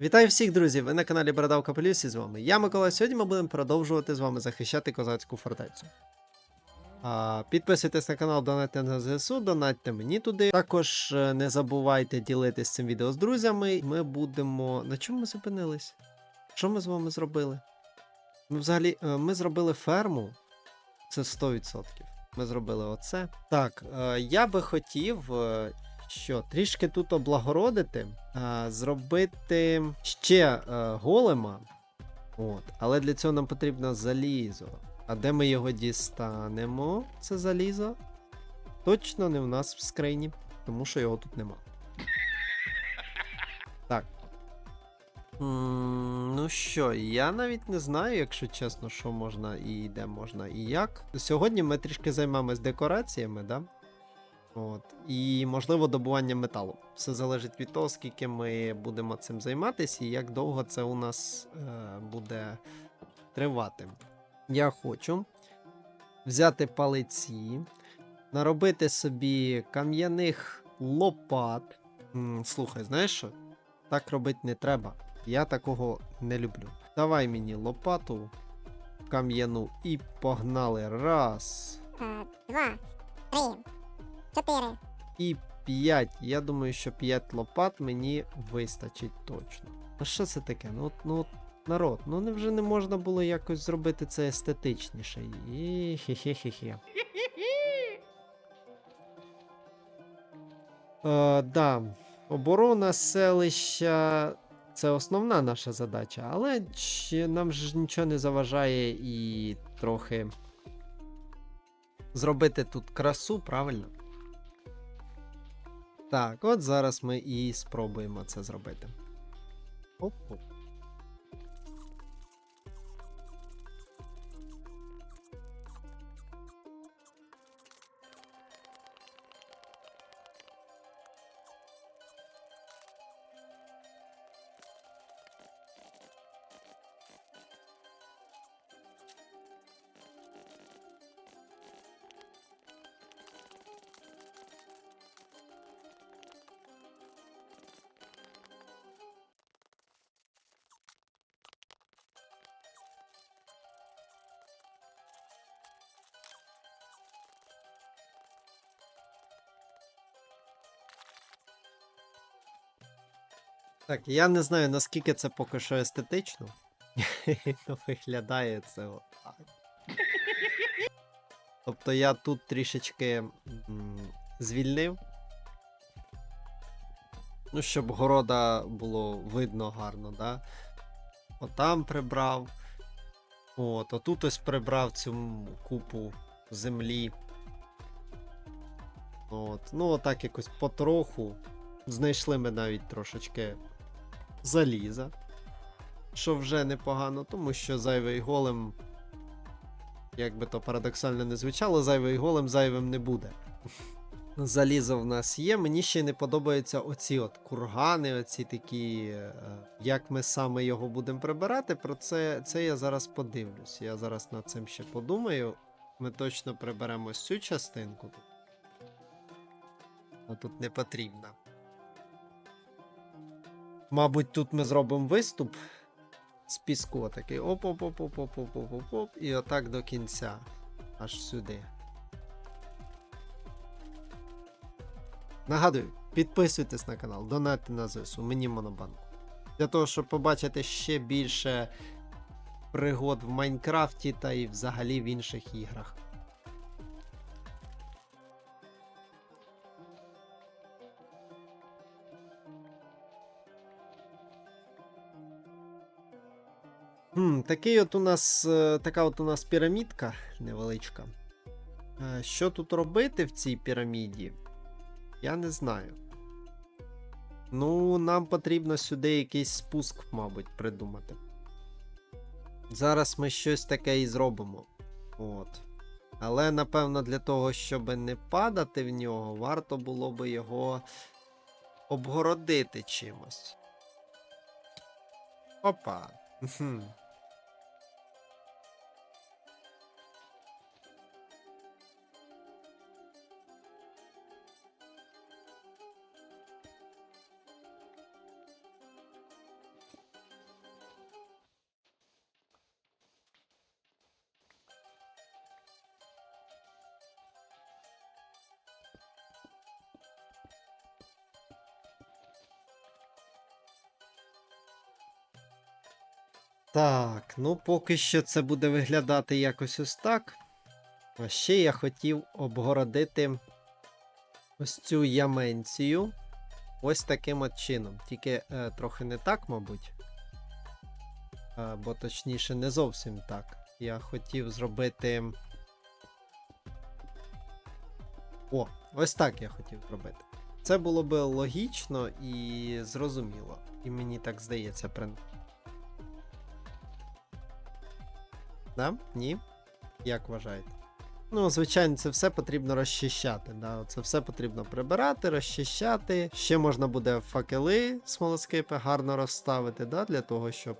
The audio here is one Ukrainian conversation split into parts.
Вітаю всіх, друзі! Ви на каналі Бородавка Полюс і з вами я Микола. Сьогодні ми будемо продовжувати з вами захищати козацьку фортецю. Підписуйтесь на канал, донатьте на ЗСУ, донатьте мені туди. Також е, не забувайте ділитись цим відео з друзями. Ми будемо. На чому ми зупинились? Що ми з вами зробили? Ну, взагалі, е, ми зробили ферму. Це 100%. Ми зробили оце. Так, е, я би хотів. Що трішки тут облагородити, а, зробити ще е, голема. От. Але для цього нам потрібно залізо. А де ми його дістанемо? Це залізо? Точно не в нас в скрині, тому що його тут нема. Так. Ну що, я навіть не знаю, якщо чесно, що можна і де можна і як. Сьогодні ми трішки займемось декораціями, да? От. І, можливо, добування металу. Все залежить від того, скільки ми будемо цим займатися і як довго це у нас е, буде тривати. Я хочу взяти палиці, наробити собі кам'яних лопат. М, слухай, знаєш що? Так робити не треба. Я такого не люблю. Давай мені лопату кам'яну і погнали. Раз. Е, Два, три, чотири, І 5. Я думаю, що 5 лопат мені вистачить точно. А що це таке? Ну, ну народ, ну невже не можна було якось зробити це естетичніше? І хе-хе-хе-хе. Е, да. Оборона селища це основна наша задача, але нам ж нічого не заважає і трохи зробити тут красу, правильно? Так, от зараз ми і спробуємо це зробити. Оп-оп. Так, я не знаю, наскільки це поки що естетично. Ну, Виглядає це отак. Тобто я тут трішечки звільнив. Ну, щоб города було видно гарно, да? Отам прибрав. От, отут ось прибрав цю купу землі. От, ну, отак якось потроху. Знайшли ми навіть трошечки заліза. Що вже непогано, тому що зайвий голем, як би то парадоксально не звучало, зайвий голем зайвим не буде. Залізо в нас є. Мені ще не подобаються оці от кургани, оці такі. е, Як ми саме його будемо прибирати, про це, це я зараз подивлюсь. Я зараз над цим ще подумаю. Ми точно приберемо цю частинку. А тут не потрібна. Мабуть, тут ми зробимо виступ з піску. Такий оп-оп-оп-оп-оп-оп-оп-оп, і отак до кінця. Аж сюди. Нагадую, підписуйтесь на канал, донатьте на ЗСУ, мені монобанку. Для того, щоб побачити ще більше пригод в Майнкрафті та і взагалі в інших іграх. Хм, такий от у нас, е, така от у нас пірамідка невеличка. Е, Що тут робити в цій піраміді? Я не знаю. Ну, нам потрібно сюди якийсь спуск, мабуть, придумати. Зараз ми щось таке і зробимо. От. Але, напевно, для того, щоб не падати в нього, варто було би його обгородити чимось. Опа. Так, ну поки що це буде виглядати якось ось так. А ще я хотів обгородити ось цю яменцію ось таким от чином. Тільки е, трохи не так, мабуть. Е, бо точніше, не зовсім так. Я хотів зробити. О, ось так я хотів зробити. Це було би логічно і зрозуміло. І мені так здається, принаймні. Да? Ні? Як вважаєте? Ну, звичайно, це все потрібно розчищати. Да? Це все потрібно прибирати, розчищати. Ще можна буде факели смолоскипи гарно розставити, да? для того, щоб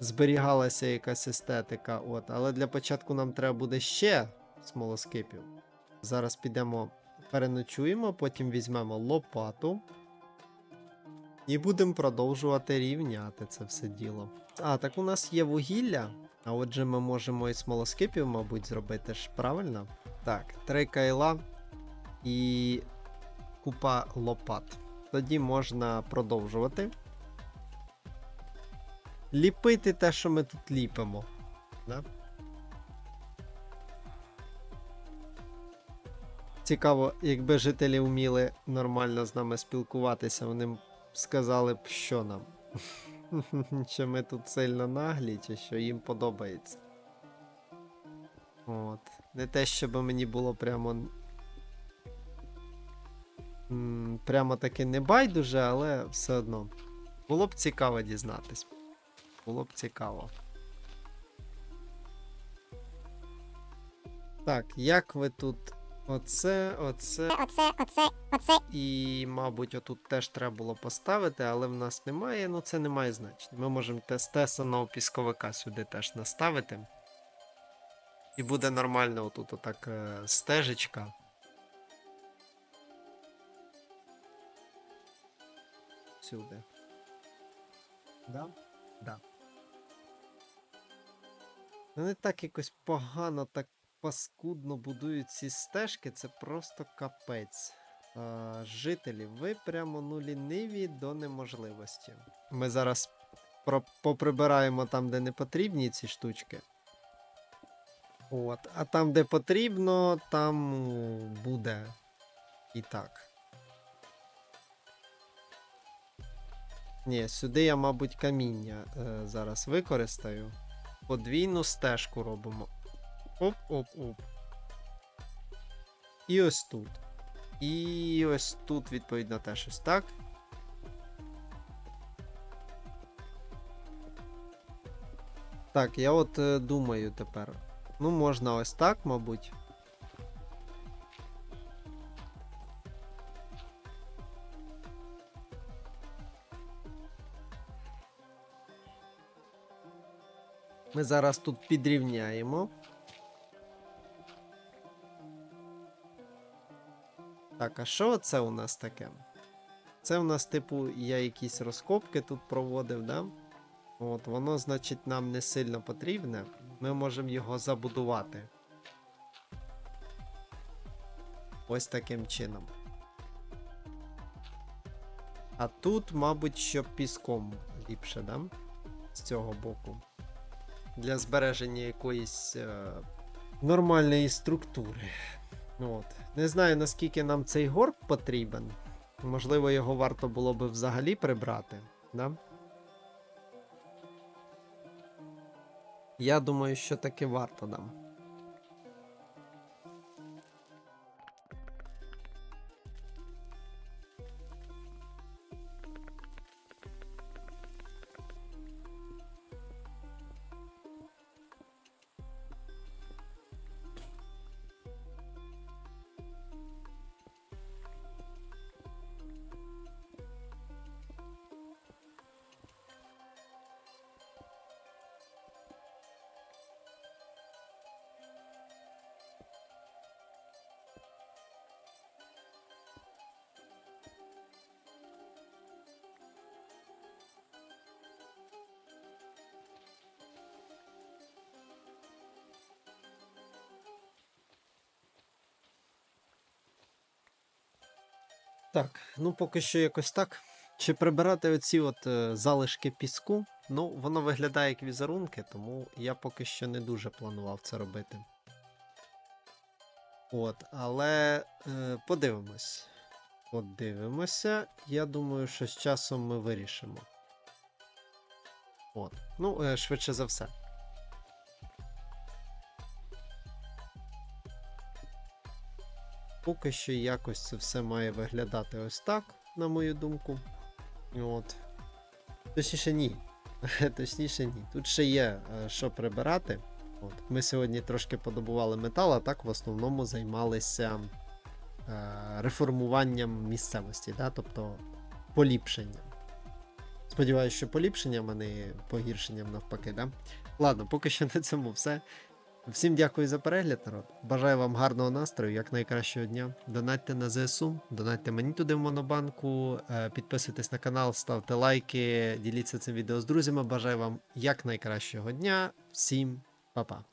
зберігалася якась естетика. От. Але для початку нам треба буде ще смолоскипів. Зараз підемо, переночуємо, потім візьмемо лопату. І будемо продовжувати рівняти це все діло. А, так у нас є вугілля. А отже, ми можемо і смолоскипів, мабуть, зробити ж правильно. Так, три кайла і купа лопат. Тоді можна продовжувати. Ліпити те, що ми тут ліпимо. Да? Цікаво, якби жителі вміли нормально з нами спілкуватися, вони б сказали б, що нам. Чи ми тут сильно наглі, чи що їм подобається. От. Не те, щоб мені було прямо. Прямо таки не байдуже, але все одно. Було б цікаво дізнатись. Було б цікаво. Так, як ви тут. Оце, оце. Оце, оце, оце. І, мабуть, отут теж треба було поставити, але в нас немає. Ну, це не має значення. Ми можемо те- тесаного пісковика сюди теж наставити. І буде нормально отут отак е, стежечка. Сюди. Да? Да. Вони так якось погано, так паскудно будують ці стежки, це просто капець. А, жителі, ви прямо ну ліниві до неможливості. Ми зараз поприбираємо там, де не потрібні ці штучки. От. А там, де потрібно, там буде і так. Ні, сюди я, мабуть, каміння е, зараз використаю. Подвійну стежку робимо. Оп-оп-оп. І ось тут. І ось тут, відповідно, теж ось так. Так, я от е, думаю тепер. Ну, можна ось так, мабуть. Ми зараз тут підрівняємо. Так, а що це у нас таке? Це у нас, типу, я якісь розкопки тут проводив, да? От, воно, значить, нам не сильно потрібне. Ми можемо його забудувати. Ось таким чином. А тут, мабуть, що піском ліпше, да? З цього боку. Для збереження якоїсь е, нормальної структури. От. Не знаю, наскільки нам цей горб потрібен. Можливо, його варто було би взагалі прибрати. Да? Я думаю, що таки варто нам. Так, ну поки що якось так. Чи прибирати оці от е, залишки піску, ну, воно виглядає як візерунки, тому я поки що не дуже планував це робити. От, але е, подивимось. Подивимося. Я думаю, що з часом ми вирішимо. От. Ну, е, швидше за все. Поки що якось це все має виглядати ось так, на мою думку. От. Точніше, ні. Точніше, ні. Тут ще є е, що прибирати. От. Ми сьогодні трошки подобували метал, а так в основному займалися е, реформуванням місцевості, да? тобто поліпшенням. Сподіваюся, що поліпшенням, а не погіршенням навпаки. Да? Ладно, поки що на цьому все. Всім дякую за перегляд, народ. Бажаю вам гарного настрою, як найкращого дня. Донатьте на ЗСУ, донатьте мені туди в Монобанку, е, підписуйтесь на канал, ставте лайки, діліться цим відео з друзями. Бажаю вам як найкращого дня. Всім па-па.